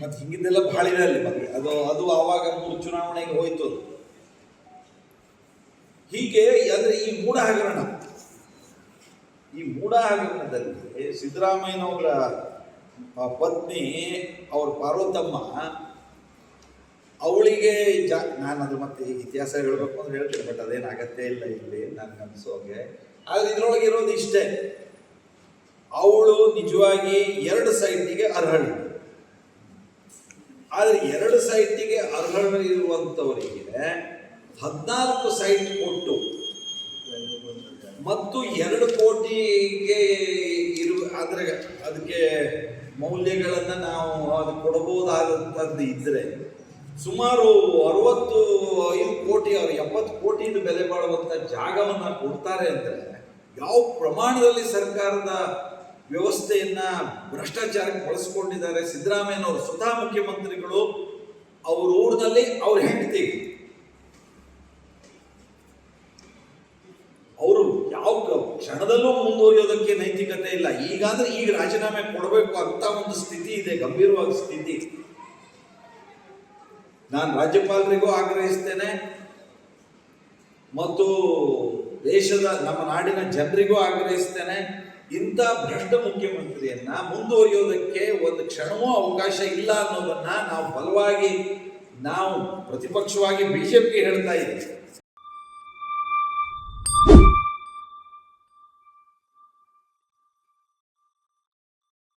ಮತ್ತೆ ಹಿಂಗಿದ್ದೆಲ್ಲ ಬಹಳ ಇದೆ ಅಲ್ಲಿ ಮತ್ತೆ. ಅದು ಅದು ಆವಾಗ ಮೂರು ಚುನಾವಣೆಗೆ ಹೋಯ್ತು ಅದು. ಹೀಗೆ ಅಂದ್ರೆ ಈ ಮೂಢ ಹಗರಣ ಈ ಮೂಢ ಹಗರಣದಲ್ಲಿ ಸಿದ್ದರಾಮಯ್ಯನವರ ಪತ್ನಿ ಅವ್ರ ಪಾರ್ವತಮ್ಮ, ಅವಳಿಗೆ ಜಾ, ನಾನು ಅದು ಮತ್ತೆ ಇತಿಹಾಸ ಹೇಳಬೇಕು ಅಂದ್ರೆ ಹೇಳ್ತೀನಿ ಬಟ್ ಅದೇನು ಇಲ್ಲ ಇಲ್ಲಿ ನನಗೆ ಅನಿಸೋಗೆ ಆದ್ರೆ ಇದ್ರೊಳಗೆ ಇರೋದು ಇಷ್ಟೇ. ಅವಳು ನಿಜವಾಗಿ ಎರಡು ಸೈಡ್ಗೆ ಅರ್ಹಳಿದ್ಳು ಆದರೆ ಎರಡು ಸೈಟಿಗೆ ಅರ್ಹರಿರುವಂಥವರಿಗೆ ಹದಿನಾಲ್ಕು ಸೈಟ್ ಕೊಟ್ಟು ಮತ್ತು ಎರಡು ಕೋಟಿಗೆ ಇರುವ ಆದರೆ ಅದಕ್ಕೆ ಮೌಲ್ಯಗಳನ್ನು ನಾವು ಅದು ಕೊಡಬಹುದಾದಂಥದ್ದು ಇದ್ದರೆ ಸುಮಾರು ಅರವತ್ತು ಐದು ಕೋಟಿ ಅವರು ಎಪ್ಪತ್ತು ಕೋಟಿಯಿಂದ ಬೆಲೆ ಬಾಳುವಂಥ ಜಾಗವನ್ನು ಕೊಡ್ತಾರೆ ಅಂದರೆ ಯಾವ ಪ್ರಮಾಣದಲ್ಲಿ ಸರ್ಕಾರದ ವ್ಯವಸ್ಥೆಯನ್ನ ಭ್ರಷ್ಟಾಚಾರಕ್ಕೆ ಬಳಸ್ಕೊಂಡಿದ್ದಾರೆ. ಸಿದ್ದರಾಮಯ್ಯನವರು ಸ್ವತಃ ಮುಖ್ಯಮಂತ್ರಿಗಳು, ಅವ್ರ ಊರಿನಲ್ಲಿ ಅವ್ರ ಹೆಂಡತಿ. ಅವರು ಯಾವ ಕ್ಷಣದಲ್ಲೂ ಮುಂದುವರಿಯೋದಕ್ಕೆ ನೈತಿಕತೆ ಇಲ್ಲ. ಈಗಾದ್ರೆ ಈಗ ರಾಜೀನಾಮೆ ಕೊಡಬೇಕು ಅಂತ ಒಂದು ಸ್ಥಿತಿ ಇದೆ, ಗಂಭೀರವಾದ ಸ್ಥಿತಿ. ನಾನು ರಾಜ್ಯಪಾಲರಿಗೂ ಆಗ್ರಹಿಸ್ತೇನೆ. ಮತ್ತು ದೇಶದ, ನಮ್ಮ ನಾಡಿನ ಜನರಿಗೂ ಆಗ್ರಹಿಸ್ತೇನೆ. ಇಂಥ ಭ್ರಷ್ಟ ಮುಖ್ಯಮಂತ್ರಿಯನ್ನ ಮುಂದುವರಿಯೋದಕ್ಕೆ ಒಂದು ಕ್ಷಣವೂ ಅವಕಾಶ ಇಲ್ಲ ಅನ್ನೋದನ್ನ ನಾವು ಬಲವಾಗಿ ನಾವು ಪ್ರತಿಪಕ್ಷವಾಗಿ ಬಿಜೆಪಿ ಹೇಳ್ತಾ ಇದ್ದೀವಿ.